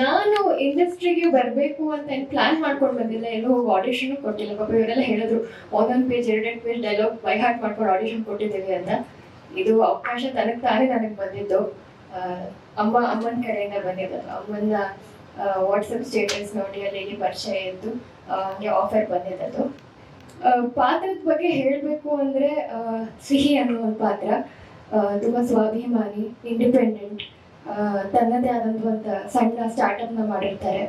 ನಾನು ಇಂಡಸ್ಟ್ರಿಗೆ ಬರಬೇಕು ಅಂತ ಏನು ಪ್ಲಾನ್ ಮಾಡ್ಕೊಂಡು ಬಂದಿಲ್ಲ ಎಲ್ಲೋ ಹೋಗಿ ಆಡಿಷನ್ ಕೊಟ್ಟಿಲ್ಲ. ಪಾಪ ಇವರೆಲ್ಲ ಹೇಳಿದ್ರು, ಒಂದೊಂದು ಪೇಜ್ ಎರಡೆರಡು ಪೇಜ್ ಡೈಲಾಗ್ ಬೈ ಹಾರ್ಟ್ ಮಾಡ್ಕೊಂಡು ಆಡಿಷನ್ ಕೊಟ್ಟಿದ್ದೀವಿ ಅಂತ. ಇದು ಅವಕಾಶ ತನಗೆ ತಾನೇ ನನಗೆ ಬಂದಿದ್ದು. ಅಮ್ಮ, ಅಮ್ಮನ ಕಡೆಯಿಂದ ಬಂದಿದ್ದು. ಅಮ್ಮನ ವಾಟ್ಸಪ್ ಸ್ಟೇಟಸ್ ನೋಡಿ, ಅಲ್ಲಿ ಇಲ್ಲಿ ಪರಿಚಯ ಇದ್ದು ಹಂಗೆ ಆಫರ್ ಬಂದಿದ್ದದು ಪಾತ್ರದ ಬಗ್ಗೆ ಹೇಳಬೇಕು ಅಂದರೆ ಸಿಹಿ ಅನ್ನೋ ಒಂದು ಪಾತ್ರ. ತುಂಬ ಸ್ವಾಭಿಮಾನಿ ಇಂಡಿಪೆಂಡೆಂಟ್ ತನ್ನದೇ ಆದಂಥ ಒಂದು ಸಣ್ಣ ಸ್ಟಾರ್ಟಪ್ನ ಮಾಡಿರ್ತಾರೆ.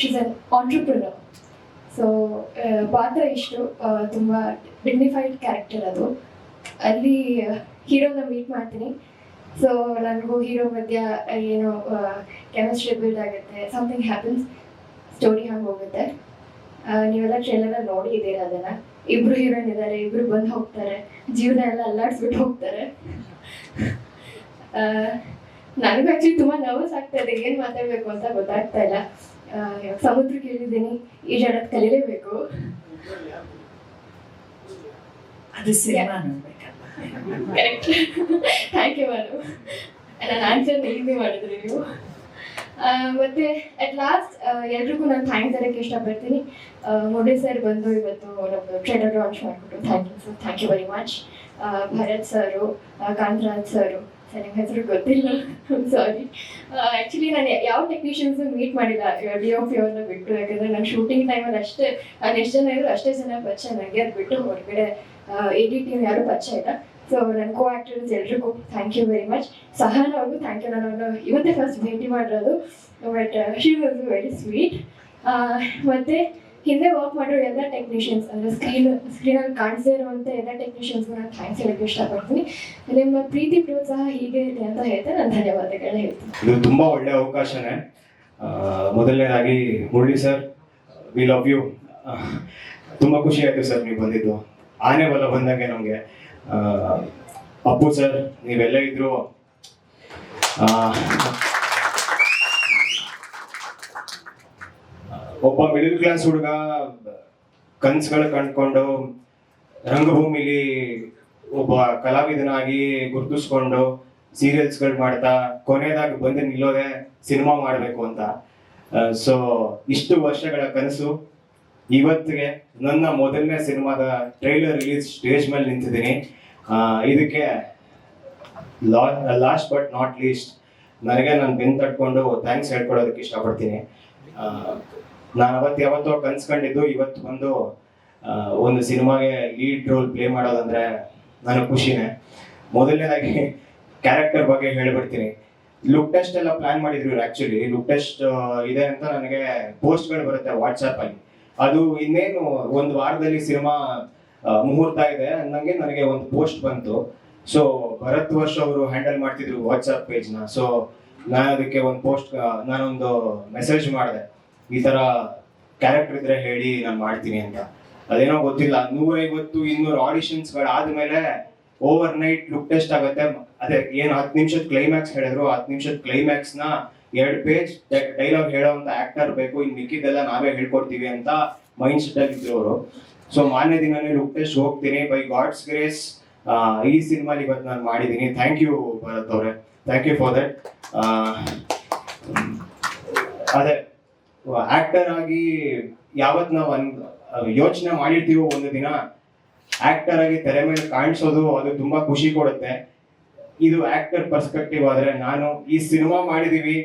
ಶೀಸ್ ಅನ್ ಆಂಟ್ರಪ್ರಿನರ್ ಸೊ ಪಾತ್ರ ಇಷ್ಟು ತುಂಬ ಡಿಗ್ನಿಫೈಡ್ ಕ್ಯಾರೆಕ್ಟರ್ ಅದು. ಅಲ್ಲಿ ಹೀರೋನ ಮೀಟ್ ಮಾಡ್ತೀನಿ. ಸೊ ನನಗೂ ಹೀರೋ ಮಧ್ಯ ಏನೋ ಕೆಮಿಸ್ಟ್ರಿ ಬಿಲ್ಡ್ ಆಗುತ್ತೆ ಸಮಥಿಂಗ್ ಹ್ಯಾಪನ್ಸ್ ಸ್ಟೋರಿ ಹಂಗೆ ಹೋಗುತ್ತೆ. ನೀವೆಲ್ಲ ಟ್ರೇಲರ್ ನೋಡಿ ಇದ್ದೀರಾ ಅದನ್ನ? ಇಬ್ರು ಹೀರೋಯಿನ್ ಇದ್ದಾರೆ, ಇಬ್ರು ಬಂದು ಹೋಗ್ತಾರೆ. ಜೀವನ ಎಲ್ಲ ಅಲ್ಲಾಡ್ಸ್ಬಿಟ್ಟು ಹೋಗ್ತಾರೆ. ನನಗೂ ಆಕ್ಚುಲಿ ತುಂಬಾ ನರ್ವಸ್ ಆಗ್ತಾ ಇದೆ ಏನ್ ಮಾತಾಡ್ಬೇಕು ಅಂತ ಗೊತ್ತಾಗ್ತಾ ಇಲ್ಲ. ಸಮುದ್ರ ಕೇಳಿದ್ದೀನಿ. ಸಮುದ್ರಕ್ಕೆ ಇಳಿದಿದ್ದೀನಿ ಈಜಾಡೋದ್ ಕಲೀಲೇಬೇಕು ಅದು cinema correct thank you ma'am ನನ್ನ ಆನ್ಸರ್ ಈಸಿ ಮಾಡಿದ್ರಿ ನೀವು. ಮತ್ತೆ ಅಟ್ ಲಾಸ್ಟ್ ಎಲ್ರಿಗೂ ನಾನು ಥ್ಯಾಂಕ್ಸ್ ಹೇಳಕ್ಕೆ ಇಷ್ಟಪಡ್ತೀನಿ. ಮೋಡಿ ಸರ್ ಬಂದು ಇವತ್ತು ನಮ್ಮದು ಟ್ರೇಡರ್ ಲಾಂಚ್ ಮಾಡಿಬಿಟ್ಟು thank you sir thank you very much Bharath sir Kantharaj sir ನಿಮ್ಮ ಹೆಸರು ಗೊತ್ತಿಲ್ಲ ಸಾರಿ ಆ್ಯಕ್ಚುಲಿ ನಾನು ಯಾವ ಟೆಕ್ನಿಷಿಯನ್ಸ್ ಮೀಟ್ ಮಾಡಿಲ್ಲ ಡಿ ಆಫ್ ಅವ್ರನ್ನ ಬಿಟ್ಟು. ಯಾಕಂದರೆ ನಾನು ಶೂಟಿಂಗ್ ಟೈಮಲ್ಲಿ ಅಷ್ಟೇ ನಾನು ಎಷ್ಟು ಜನ ಇದ್ರು ಅಷ್ಟೇ ಜನ ಪರಿಚಯ ನನಗೆ ಅದು ಬಿಟ್ಟು ಹೊರಗಡೆ ಎ ಡಿ ಟಿ ಯಾರು ಪರಿಚಯ ಇಲ್ಲ. ಸೊ ನನ್ನ ಕೋ ಆಕ್ಟರ್ಸ್ ಎಲ್ರಿಗೂ thank you very much Sahana ಅವ್ರಿಗೂ ಥ್ಯಾಂಕ್ ಯು ನಾನು ಇವತ್ತೇ ಫಸ್ಟ್ ಭೇಟಿ ಮಾಡಿರೋದು but she was very sweet ಮತ್ತು ಹಿಂದೆ ವರ್ಕ್ ಮಾಡೋ ಎಲ್ಲ ಟೆಕ್ನಿಷಿಯನ್ಸ್ ಅಂದರೆ ಸ್ಕ್ರೀನ್ ಸ್ಕ್ರೀನಲ್ಲಿ ಕಾಣಿಸದೇ ಇರುವಂಥ ಎಲ್ಲ ಟೆಕ್ನಿಷಿಯನ್ಸ್ಗೂ ನಾನು ಥ್ಯಾಂಕ್ಸ್ ಹೇಳಕ್ಕೆ ಇಷ್ಟಪಡ್ತೀನಿ. ನಿಮ್ಮ ಪ್ರೀತಿ ಪ್ರೋತ್ಸಾಹ ಹೀಗೆ ಇದೆ ಅಂತ ಹೇಳ್ತಾ ನಾನು ಧನ್ಯವಾದಗಳನ್ನ ಹೇಳ್ತೀನಿ. ಇದು ತುಂಬಾ ಒಳ್ಳೆ ಅವಕಾಶನೇ. ಮೊದಲನೇದಾಗಿ Murali sir we love you ತುಂಬಾ ಖುಷಿ ಆಯ್ತು ಸರ್ ನೀವು ಬಂದಿದ್ದು. ಆನೆ ಬಲ ಬಂದಂಗೆ ನಮಗೆ. ಅಪ್ಪು ಸರ್ ನೀವೆಲ್ಲ ಇದ್ರು. ಒಬ್ಬ ಮಿಡಲ್ ಕ್ಲಾಸ್ ಹುಡುಗ, ಕನ್ಸುಗಳು ಕಂಡ್ಕೊಂಡು ರಂಗಭೂಮಿಲಿ ಒಬ್ಬ ಕಲಾವಿದನಾಗಿ ಗುರುತಿಸ್ಕೊಂಡು ಸೀರಿಯಲ್ಸ್ಗಳು ಮಾಡ್ತಾ, ಕೊನೆಯದಾಗಿ ಬಂದು ನಿಲ್ಲೋದೆ ಸಿನಿಮಾ ಮಾಡಬೇಕು ಅಂತ. ಸೊ ಇಷ್ಟು ವರ್ಷಗಳ ಕನಸು. ಇವತ್ತಿಗೆ ನನ್ನ ಮೊದಲನೇ ಸಿನಿಮಾದ ಟ್ರೈಲರ್ ರಿಲೀಸ್ ಸ್ಟೇಜ್ ಮೇಲೆ ನಿಂತಿದ್ದೀನಿ. ಇದಕ್ಕೆ ಲಾಸ್ಟ್ ಬಟ್ ನಾಟ್ ಲೀಸ್ಟ್ ನನಗೆ ನಾನು ಬೆನ್ ತಟ್ಕೊಂಡು ಥ್ಯಾಂಕ್ಸ್ ಹೇಳ್ಕೊಡೋದಕ್ಕೆ ಇಷ್ಟಪಡ್ತೀನಿ. ನಾನು ಅವತ್ತು ಯಾವತ್ತೋ ಕನ್ಸ್ಕೊಂಡಿದ್ದು, ಇವತ್ತು ಒಂದು ಒಂದು ಸಿನಿಮಾಗೆ ಲೀಡ್ ರೋಲ್ ಪ್ಲೇ ಮಾಡೋದಂದ್ರೆ ನನಗೆ ಖುಷಿನೇ. ಮೊದಲನೇದಾಗಿ ಕ್ಯಾರೆಕ್ಟರ್ ಬಗ್ಗೆ ಹೇಳ್ಬಿಡ್ತೀನಿ. ಲುಕ್ ಟೆಸ್ಟ್ ಎಲ್ಲ ಪ್ಲಾನ್ ಮಾಡಿದ್ರು ಆಕ್ಚುಲಿ ಲುಕ್ ಟೆಸ್ಟ್ ಇದೆ ಅಂತ ನನಗೆ ಪೋಸ್ಟ್ಗಳು ಬರುತ್ತೆ ವಾಟ್ಸಪ್ ಅಲ್ಲಿ. ಅದು ಇನ್ನೇನು ಒಂದು ವಾರದಲ್ಲಿ ಸಿನಿಮಾ ಮುಹೂರ್ತ ಇದೆ ಅನ್ನಂಗೆ ನನಗೆ ಒಂದು ಪೋಸ್ಟ್ ಬಂತು. ಸೊ ಭರತ್ ವರ್ಷ ಅವರು ಹ್ಯಾಂಡಲ್ ಮಾಡ್ತಿದ್ರು ವಾಟ್ಸಪ್ ಪೇಜ್ನ ಸೊ ನಾನು ಅದಕ್ಕೆ ಒಂದು ಪೋಸ್ಟ್ ನಾನೊಂದು ಮೆಸೇಜ್ ಮಾಡಿದೆ. ಈ ತರ ಕ್ಯಾರೆಕ್ಟರ್ ಇದ್ರೆ ಹೇಳಿ ನಾನು ಮಾಡ್ತೀನಿ ಅಂತ. ಅದೇನೋ ಗೊತ್ತಿಲ್ಲ, ನೂರೈವತ್ತು ಇನ್ನೂರು ಆಡಿಷನ್ಸ್ಗಳಾದ್ಮೇಲೆ ಓವರ್ ನೈಟ್ ಲುಕ್ ಟೆಸ್ಟ್ ಆಗುತ್ತೆ. ಅದೇ, ಏನು ಹತ್ತು ನಿಮಿಷದ ಕ್ಲೈಮ್ಯಾಕ್ಸ್ ಹೇಳಿದ್ರು, ಹತ್ತು ನಿಮಿಷದ ಕ್ಲೈಮ್ಯಾಕ್ಸ್ನ ಎರಡು ಪೇಜ್ ಡೈಲಾಗ್ ಹೇಳೋಂತ ಆಕ್ಟರ್ ಬೇಕು. ಇನ್ ಮಿಕ್ಕಿದ್ದೆಲ್ಲ ನಾವೇ ಹೇಳ್ಕೊಡ್ತೀವಿ ಅಂತ ಮೈಂಡ್ ಸೆಟ್ ಅಲ್ಲಿ ಇದ್ರು ಅವರು ಸೊ ಮಾನ್ಯ ದಿನನೇ ಲುಕ್ ಟೆಸ್ಟ್ ಹೋಗ್ತೀನಿ. ಬೈ ಗಾಡ್ಸ್ ಗ್ರೇಸ್ ಈ ಸಿನಿಮಾಲಿ ಇವತ್ತು ನಾನು ಮಾಡಿದ್ದೀನಿ ಥ್ಯಾಂಕ್ ಯು ಭರತ್ ಅವರೇ. ಥ್ಯಾಂಕ್ ಯು ಫಾರ್ ದಟ್ ಅದೇ ಆಕ್ಟರ್ ಆಗಿ ಯಾವತ್ ನಾವು ಯೋಚನೆ ಮಾಡಿರ್ತೀವೋ ಒಂದು ದಿನ ಆಕ್ಟರ್ ಆಗಿ ತೆರೆ ಮೇಲೆ ಕಾಣಿಸೋದು ಅದು ತುಂಬಾ ಖುಷಿ ಕೊಡುತ್ತೆ. ಇದು ಆಕ್ಟರ್ ಪರ್ಸ್ಪೆಕ್ಟಿವ್ ಆದ್ರೆ ನಾನು ಈ ಸಿನಿಮಾ ಮಾಡಿದೀವಿ.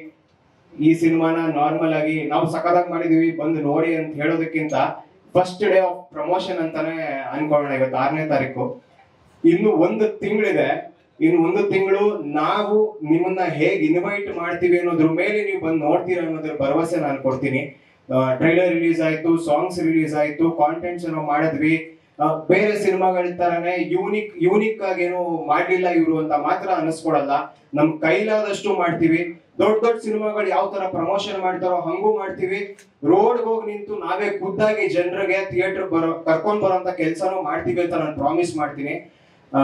ಈ ಸಿನಿಮಾನ ನಾರ್ಮಲ್ ಆಗಿ ನಾವು ಸಖತ್ತಾಗಿ ಮಾಡಿದೀವಿ, ಬಂದು ನೋಡಿ ಅಂತ ಹೇಳೋದಕ್ಕಿಂತ ಫಸ್ಟ್ ಡೇ ಆಫ್ ಪ್ರಮೋಷನ್ ಅಂತಾನೆ ಅನ್ಕೊಳ್ಳೋಣ ಇವತ್ತು ಆರನೇ ತಾರೀಕು. ಇನ್ನು ಒಂದು ತಿಂಗಳಿದೆ. ಇನ್ನು ಒಂದು ತಿಂಗಳು ನಾವು ನಿಮ್ಮನ್ನ ಹೇಗೆ ಇನ್ವೈಟ್ ಮಾಡ್ತೀವಿ ಅನ್ನೋದ್ರ ಮೇಲೆ ನೀವು ಬಂದು ನೋಡ್ತೀರಾ ಅನ್ನೋದ್ರ ಭರವಸೆ ನಾನು ಕೊಡ್ತೀನಿ. ಟ್ರೈಲರ್ ರಿಲೀಸ್ ಆಯ್ತು ಸಾಂಗ್ಸ್ ರಿಲೀಸ್ ಆಯ್ತು ಕಾಂಟೆಂಟ್ಸ್ ನಾವು ಮಾಡಿದ್ವಿ. ಬೇರೆ ಸಿನಿಮಾಗಳ ತರನೇ ಯೂನಿಕ್ ಯೂನಿಕ್ ಆಗಿ ಏನು ಮಾಡ್ಲಿಲ್ಲ ಇವರು ಅಂತ ಮಾತ್ರ ಅನಿಸ್ಕೊಡಲ್ಲ. ನಮ್ ಕೈಲಾದಷ್ಟು ಮಾಡ್ತೀವಿ. ದೊಡ್ಡ ದೊಡ್ಡ ಸಿನಿಮಾಗಳು ಯಾವ ತರ ಪ್ರಮೋಷನ್ ಮಾಡ್ತಾರೋ ಹಂಗೂ ಮಾಡ್ತೀವಿ. ರೋಡ್ ಹೋಗಿ ನಿಂತು ನಾವೇ ಖುದ್ದಾಗಿ ಜನರಿಗೆ ಥಿಯೇಟರ್ ಬರೋ, ಕರ್ಕೊಂಡ್ ಬರೋಂತ ಕೆಲಸನೂ ಮಾಡ್ತೀವಿ ಅಂತ ನಾನು ಪ್ರಾಮಿಸ್ ಮಾಡ್ತೀನಿ. ಆ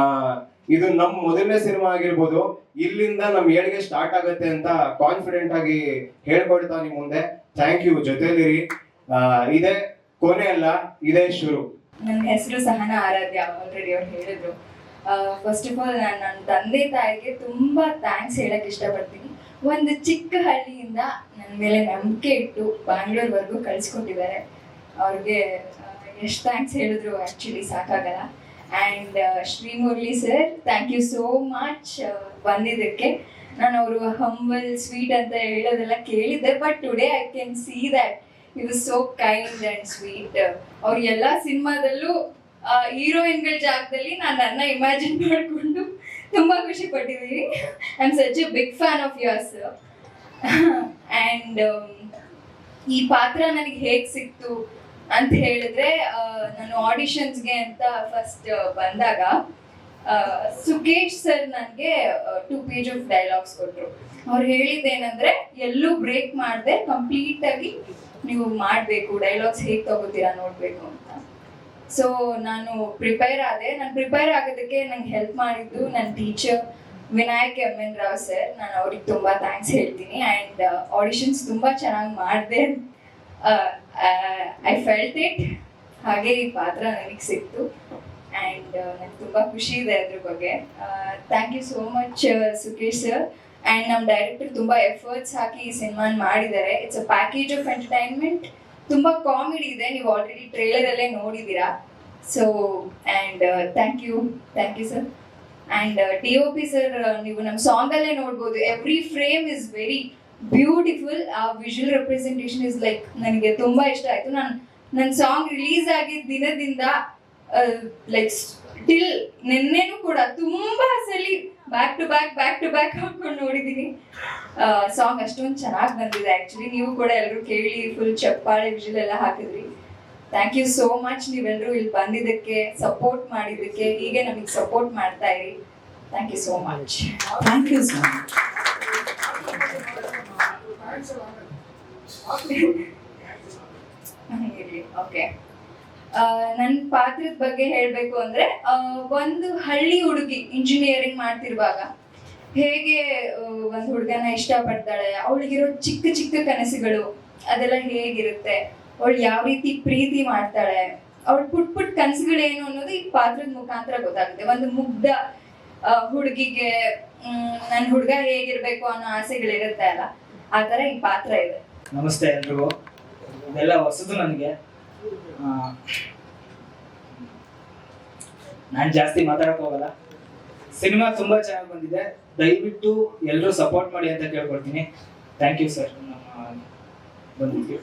ಇದು ನಮ್ ಮೊದಲನೇ ಸಿನಿಮಾ ಆಗಿರ್ಬೋದು, ಇಲ್ಲಿಂದ ನಮ್ ಏಳಿಗೆ ಸ್ಟಾರ್ಟ್ ಆಗುತ್ತೆ ಅಂತ ಕಾನ್ಫಿಡೆಂಟ್ ಆಗಿ ಹೇಳ್ಕೊಳ್ತಾ ನಿಮ್ ಮುಂದೆ. ಥ್ಯಾಂಕ್ ಯು ಜೊತೆಲಿರಿ. ಇದೇ ಕೊನೆ ಅಲ್ಲ, ಇದೇ ಶುರು. ನನ್ನ ಹೆಸರು ಸಹನ ಆರಾಧ್ಯ ಆಲ್ರೆಡಿ ಅವ್ರು ಹೇಳಿದ್ರು. ಫಸ್ಟ್ ಆಫ್ ಆಲ್ ನಾನು ನನ್ನ ತಂದೆ ತಾಯಿಗೆ ತುಂಬ ಥ್ಯಾಂಕ್ಸ್ ಹೇಳಕ್ ಇಷ್ಟಪಡ್ತೀನಿ. ಒಂದು ಚಿಕ್ಕ ಹಳ್ಳಿಯಿಂದ ನನ್ನ ಮೇಲೆ ನಂಬಿಕೆ ಇಟ್ಟು ಬ್ಯಾಂಗ್ಳೂರ್ವರೆಗೂ ಕಳ್ಸಿಕೊಟ್ಟಿದ್ದಾರೆ. ಅವ್ರಿಗೆ ಎಷ್ಟು ಥ್ಯಾಂಕ್ಸ್ ಹೇಳಿದ್ರು ಆ್ಯಕ್ಚುಲಿ ಸಾಕಾಗಲ್ಲ. And Srimurali sir thank you so much ಬಂದಿದ್ದಕ್ಕೆ. ನಾನು ಅವರು ಹಂಬಲ್ ಸ್ವೀಟ್ ಅಂತ ಹೇಳೋದೆಲ್ಲ ಕೇಳಿದ್ದೆ but today I can see that you so kind and sweet ಅವ್ರ ಎಲ್ಲ ಸಿನಿಮಾದಲ್ಲೂ ಹೀರೋಯಿನ್ಗಳ ಜಾಗದಲ್ಲಿ ನಾನು ನನ್ನ ಇಮ್ಯಾಜಿನ್ ಮಾಡಿಕೊಂಡು ತುಂಬ ಖುಷಿ ಪಟ್ಟಿದ್ದೀನಿ. I am such a big fan of yours and ಈ ಪಾತ್ರ ನನಗೆ ಹೇಗೆ ಸಿಕ್ತು? ಅಂತ ಹೇಳಿದ್ರೆ ನಾನು ಆಡಿಷನ್ಸ್ಗೆ ಅಂತ ಫಸ್ಟ್ ಬಂದಾಗ ಸುಕೇಶ್ ಸರ್ ನನಗೆ ಟೂ ಪೇಜ್ ಆಫ್ ಡೈಲಾಗ್ಸ್ ಕೊಟ್ಟರು ಅವ್ರು ಹೇಳಿದ್ದೇನೆಂದ್ರೆ, ಎಲ್ಲೂ ಬ್ರೇಕ್ ಮಾಡದೆ ಕಂಪ್ಲೀಟ್ ಆಗಿ ನೀವು ಮಾಡಬೇಕು ಡೈಲಾಗ್ಸ್ ಹೇಗೆ ತಗೋತೀರಾ ನೋಡಬೇಕು ಅಂತ. ಸೊ ನಾನು ಪ್ರಿಪೇರ್ ಆದೆ. ನಾನು ಪ್ರಿಪೇರ್ ಆಗೋದಕ್ಕೆ ನಂಗೆ ಹೆಲ್ಪ್ ಮಾಡಿದ್ದು ನನ್ನ teacher Vinayak M N Rao sir ನಾನು ಅವ್ರಿಗೆ ತುಂಬ ಥ್ಯಾಂಕ್ಸ್ ಹೇಳ್ತೀನಿ. ಆ್ಯಂಡ್ ಆಡಿಷನ್ಸ್ ತುಂಬ ಚೆನ್ನಾಗಿ ಮಾಡಿದೆ ಐ ಫೆಲ್ಟ್ ಇಟ್ ಹಾಗೆ ಈ ಪಾತ್ರ ನನಗೆ ಸಿಕ್ತು. ಆ್ಯಂಡ್ ನನಗೆ ತುಂಬ ಖುಷಿ ಇದೆ ಅದ್ರ ಬಗ್ಗೆ. Thank you so much Sukesh sir and ನಮ್ಮ ಡೈರೆಕ್ಟರ್ ತುಂಬ ಎಫರ್ಟ್ಸ್ ಹಾಕಿ ಈ ಸಿನಿಮಾನ ಮಾಡಿದ್ದಾರೆ. It's a package of entertainment ತುಂಬ ಕಾಮಿಡಿ ಇದೆ. ನೀವು ಆಲ್ರೆಡಿ ಟ್ರೇಲರಲ್ಲೇ ನೋಡಿದ್ದೀರಾ so and thank you thank you sir and D O P sir ನೀವು ನಮ್ಮ ಸಾಂಗಲ್ಲೇ ನೋಡ್ಬೋದು. Every frame is very beautiful ಆ ವಿಜುವಲ್ ರೆಪ್ರೆಸೆಂಟೇಷನ್ ಇಸ್ ಲೈಕ್ ನನಗೆ ತುಂಬ ಇಷ್ಟ ಆಯಿತು. ನಾನು ನನ್ನ ಸಾಂಗ್ ರಿಲೀಸ್ ಆಗಿದ್ದ ದಿನದಿಂದ ಲೈಕ್ ಟಿಲ್ ನಿನ್ನೆನೂ ಕೂಡ ತುಂಬ ಸಲಿ back to back back to back ಹಾಕೊಂಡು ನೋಡಿದ್ದೀನಿ ಸಾಂಗ್ ಅಷ್ಟೊಂದು ಚೆನ್ನಾಗಿ ಬಂದಿದೆ ಆ್ಯಕ್ಚುಲಿ ನೀವು ಕೂಡ ಎಲ್ಲರೂ ಕೇಳಿ ಫುಲ್ ಚಪ್ಪಾಳೆ ವಿಜುವಲ್ ಎಲ್ಲ ಹಾಕಿದ್ರಿ. ಥ್ಯಾಂಕ್ ಯು ಸೋ ಮಚ್ ನೀವೆಲ್ಲರೂ ಇಲ್ಲಿ ಬಂದಿದ್ದಕ್ಕೆ ಸಪೋರ್ಟ್ ಮಾಡಿದ್ದಕ್ಕೆ, ಹೀಗೆ ನಮಗೆ ಸಪೋರ್ಟ್ ಮಾಡ್ತಾ ಇರಿ. Thank you so much thank you so ಇರ್ಲಿ ಓಕೆ ನನ್ನ ಪಾತ್ರದ ಬಗ್ಗೆ ಹೇಳಬೇಕು ಅಂದ್ರೆ ಒಂದು ಹಳ್ಳಿ ಹುಡುಗಿ ಇಂಜಿನಿಯರಿಂಗ್ ಮಾಡ್ತಿರುವಾಗ ಹೇಗೆ ಒಂದು ಹುಡುಗನ ಇಷ್ಟಪಡ್ತಾಳೆ, ಅವಳಿಗಿರೋ ಚಿಕ್ಕ ಚಿಕ್ಕ ಕನಸುಗಳು ಅದೆಲ್ಲ ಹೇಗಿರುತ್ತೆ, ಅವಳು ಯಾವ ರೀತಿ ಪ್ರೀತಿ ಮಾಡ್ತಾಳೆ, ಅವಳು ಪುಟ್ ಪುಟ್ ಕನಸುಗಳೇನು ಅನ್ನೋದು ಈ ಪಾತ್ರದ ಮುಖಾಂತರ ಗೊತ್ತಾಗುತ್ತೆ. ಒಂದು ಮುಗ್ಧ ಹುಡುಗಿಗೆ ನನ್ನ ಹುಡುಗ ಹೇಗಿರ್ಬೇಕು ಅನ್ನೋ ಆಸೆಗಳಿರುತ್ತೆ ಅಲ್ಲ? ಆ ಥರ ಈ ಪಾತ್ರ ಇದೆ. ನಮಸ್ತೆ ಎಲ್ರಿಗೂ. ಇದೆಲ್ಲ ಹೊಸದು ನನಗೆ. ನಾನು ಜಾಸ್ತಿ ಮಾತಾಡಕ್ ಹೋಗಲ್ಲ. ಸಿನಿಮಾ ತುಂಬಾ ಚೆನ್ನಾಗಿ ಬಂದಿದೆ. ದಯವಿಟ್ಟು ಎಲ್ಲರೂ ಸಪೋರ್ಟ್ ಮಾಡಿ ಅಂತ ಕೇಳ್ಕೊಡ್ತೀನಿ. Thank you sir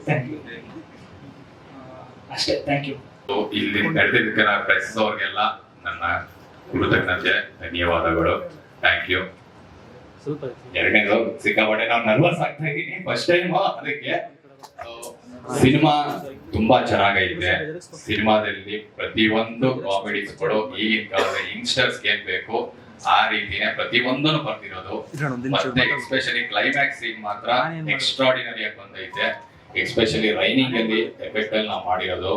thank you ಅಷ್ಟೇ. ಥ್ಯಾಂಕ್ ಯು ಇಲ್ಲಿ ನಡೆದಿದ್ದಕ್ಕೆ ಪ್ರೆಸ್ ಅವ್ರಿಗೆಲ್ಲ ನನ್ನ ಕೃತಜ್ಞತೆ, ಧನ್ಯವಾದಗಳು. ಥ್ಯಾಂಕ್ ಯು ಎರಡನೇದು ಸಿಕ್ಕಾಪಟ್ಟೆ ನಾವು ನರ್ವಸ್ ಆಗ್ತಾ ಇದ್ದೀನಿ ಫಸ್ಟ್ ಟೈಮ್ ಅದಕ್ಕೆ. ಸಿನಿಮಾ ತುಂಬಾ ಚೆನ್ನಾಗೈತೆ. ಸಿನಿಮಾದಲ್ಲಿ ಪ್ರತಿಯೊಂದು ಕೊಡು ಈಗಿನ ಕಾಲದ ಯಂಗ್ಸ್ಟರ್ಸ್ ಏನ್ ಬೇಕು ಆ ರೀತಿನೇ ಪ್ರತಿಯೊಂದನ್ನು ಬರ್ತಿರೋದು. ಮತ್ತೆ ಎಸ್ಪೆಷಲಿ ಕ್ಲೈಮ್ಯಾಕ್ಸ್ ಸೀನ್ ಮಾತ್ರ ಎಕ್ಸ್ಟ್ರಾಡಿನರಿ ಆಗಿ ಬಂದೈತೆ. ಎಸ್ಪೆಷಲಿ ರೈನಿಂಗ್ ಅಲ್ಲಿ ಎಫೆಕ್ಟ್ ಅಲ್ಲಿ ನಾವು ಮಾಡಿರೋದು.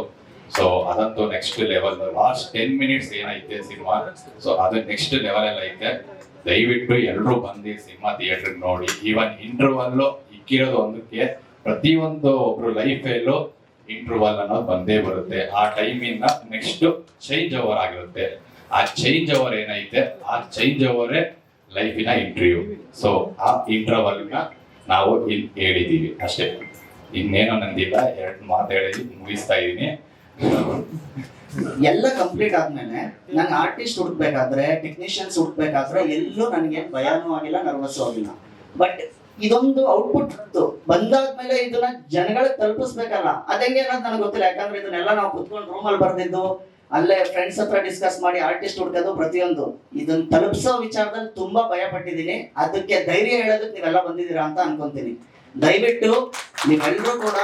ಸೊ ಅದಂತೂ next level last ten minutes ಏನೈತೆ ಸಿನಿಮಾ? ಸೊ ಅದು ನೆಕ್ಸ್ಟ್ ಲೆವೆಲ್ ಎಲ್ಲ ಐತೆ ದಯವಿಟ್ಟು ಎಲ್ಲರೂ ಬಂದು ಸಿನಿಮಾ ಥಿಯೇಟರ್ ನೋಡಿ. ಈವನ್ ಇಂಟರ್ವಲ್ ಇಕ್ಕಿರೋದು ಒಂದಕ್ಕೆ ಪ್ರತಿಯೊಂದು ಒಬ್ರು ಲೈಫಲ್ಲೂ ಇಂಟರ್ವಲ್ ಅನ್ನೋದು ಬಂದೇ ಬರುತ್ತೆ. ಆ ಟೈಮಿಂದ ನೆಕ್ಸ್ಟ್ ಚೇಂಜ್ ಓವರ್ ಆಗಿರುತ್ತೆ. ಆ ಚೇಂಜ್ ಓವರ್ ಏನೈತೆ? ಆ ಚೇಂಜ್ ಓವರೇ ಲೈಫಿನ ಇಂಟರ್ವ್ಯೂ ಸೊ ಆ ಇಂಟರ್ವಲ್ನ ನಾವು ಇಲ್ಲಿ ಹೇಳಿದ್ದೀವಿ ಅಷ್ಟೇ. ಇನ್ನೇನೋ ನಂದಿಲ್ಲ. ಎರಡು ಮಾತು ಹೇಳಿ ಮುಗಿಸ್ತಾ ಇದೀನಿ. ಎಲ್ಲ ಕಂಪ್ಲೀಟ್ ಆದ್ಮೇಲೆ ನಂಗೆ ಆರ್ಟಿಸ್ಟ್ ಹುಡುಕ್ಬೇಕಾದ್ರೆ ಟೆಕ್ನಿಷಿಯನ್ಸ್ ಹುಡುಕ್ಬೇಕಾದ್ರೆ ಎಲ್ಲೂ ನನಗೆ ಭಯನೂ ಆಗಿಲ್ಲ ನರ್ವಸ್ ಆಗಿಲ್ಲ. ಬಟ್ ಇದೊಂದು ಔಟ್ಪುಟ್ ಬಂದಾದ್ಮೇಲೆ ಇದನ್ನ ಜನಗಳಿಗೆ ತಲುಪಿಸ್ಬೇಕಲ್ಲ. ಅದಂಗೆ ಅನ್ನೋದು ನನಗೆ ಗೊತ್ತಿಲ್ಲ. ಯಾಕಂದ್ರೆ ಇದನ್ನೆಲ್ಲ ನಾವು ಕುತ್ಕೊಂಡು ರೂಮಲ್ಲಿ ಬರ್ದಿದ್ದು, ಅಲ್ಲೇ ಫ್ರೆಂಡ್ಸ್ ಹತ್ರ ಡಿಸ್ಕಸ್ ಮಾಡಿ ಆರ್ಟಿಸ್ಟ್ ಹುಡ್ಕೋದು ಪ್ರತಿಯೊಂದು. ಇದನ್ನ ತಲುಪಿಸೋ ವಿಚಾರದಲ್ಲಿ ತುಂಬಾ ಭಯ ಪಟ್ಟಿದ್ದೀನಿ ಅದಕ್ಕೆ ಧೈರ್ಯ ಹೇಳೋದಕ್ಕೆ ನೀವೆಲ್ಲ ಬಂದಿದ್ದೀರಾ ಅಂತ ಅನ್ಕೊಂತೀನಿ. ದಯವಿಟ್ಟು ನೀವೆಲ್ಲರೂ ಕೂಡ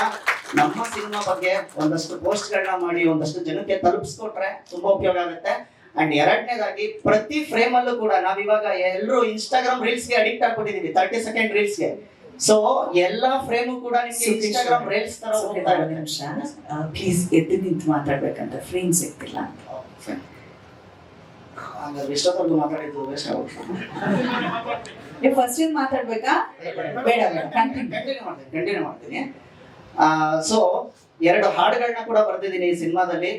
ನಮ್ಮ ಸಿನಿಮಾ ಬಗ್ಗೆ ಒಂದಷ್ಟು ಪೋಸ್ಟ್ಗಳನ್ನ ಮಾಡಿ ಒಂದಷ್ಟು ಜನಕ್ಕೆ ತಲುಪಿಸ್ಕೊಟ್ರೆ ತುಂಬಾ ಉಪಯೋಗ ಆಗುತ್ತೆ. ಅಂಡ್ ಎರಡನೇದಾಗಿ ಪ್ರತಿ ಫ್ರೇಮ್ ಅಲ್ಲೂ ಕೂಡ ನಾವಿವಾಗ ಎಲ್ಲರೂ ಇನ್ಸ್ಟಾಗ್ರಾಮ್ ರೀಲ್ಸ್ಗೆ ಅಡಿಕ್ಟ್ ಆಗ್ಬಿಟ್ಟಿದೀವಿ ತರ್ಟಿ ಸೆಕೆಂಡ್ ರೀಲ್ಸ್ಗೆ. ಸೊ ಎಲ್ಲಾ ಫ್ರೇಮು ಕೂಡ ನಿಮ್ಗೆ ಇನ್ಸ್ಟಾಗ್ರಾಮ್ ರೀಲ್ಸ್ ತರ ಹೋಗ್ತಾ ನಿಮಿಷ. ಪ್ಲೀಸ್ ಎದ್ದು ನಿಂತು ಮಾತಾಡ್ಬೇಕಂತ ಫ್ರೇಮ್ ಸಿಗ್ತಿಲ್ಲ. ಹಾಗಾದ್ರೆ ಮಾತಾಡಿದ್ದು ವೇಸ್ಟ್ ಫಸ್ಟ್ ಮಾತಾಡ್ಬೇಕಾ? ಬೇಡ ಬೇಡ ಕಂಟಿನ್ಯೂ ಕಂಟಿನ್ಯೂ ಮಾಡ್ತೀನಿ ಕಂಟಿನ್ಯೂ ಮಾಡ್ತೀನಿ. ಸೊ ಎರಡು ಹಾಡುಗಳನ್ನ ಕೂಡ ಬರ್ತಿದ್ದೀನಿ ಈ ಸಿನಿಮಾದಲ್ಲಿ.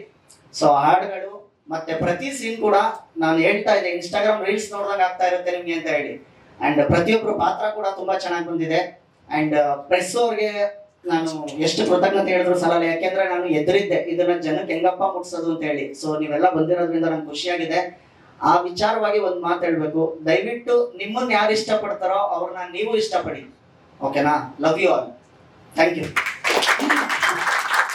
ಸೊ ಹಾಡುಗಳು ಮತ್ತೆ ಪ್ರತಿ ಸೀನ್ ಕೂಡ ನಾನು ಹೇಳ್ತಾ ಇದ್ದೆ ಇನ್ಸ್ಟಾಗ್ರಾಮ್ ರೀಲ್ಸ್ ನೋಡಿದಾಗ ಆಗ್ತಾ ಇರುತ್ತೆ ನಿಮ್ಗೆ ಅಂತ ಹೇಳಿ. ಅಂಡ್ ಪ್ರತಿಯೊಬ್ಬರು ಪಾತ್ರ ಕೂಡ ತುಂಬಾ ಚೆನ್ನಾಗಿ ಬಂದಿದೆ. ಅಂಡ್ ಪ್ರೆಸ್ ಅವ್ರಿಗೆ ನಾನು ಎಷ್ಟು ಕೃತಜ್ಞತೆ ಹೇಳಿದ್ರು ಸಲಲ್ಲ ಯಾಕೆಂದ್ರೆ ನಾನು ಎದುರಿದ್ದೆ. ಇದನ್ನ ಜನಕ್ಕೆ ಹೆಂಗಪ್ಪ ಮುಟ್ಸೋದು ಅಂತ ಹೇಳಿ. ಸೊ ನೀವೆಲ್ಲ ಬಂದಿರೋದ್ರಿಂದ ನಂಗೆ ಖುಷಿಯಾಗಿದೆ. ಆ ವಿಚಾರವಾಗಿ ಒಂದು ಮಾತು ಹೇಳ್ಬೇಕು. ದಯವಿಟ್ಟು ನಿಮ್ಮನ್ನ ಯಾರು ಇಷ್ಟಪಡ್ತಾರೋ ಅವ್ರನ್ನ ನೀವು ಇಷ್ಟಪಡಿ. ಓಕೆನಾ love you all thank you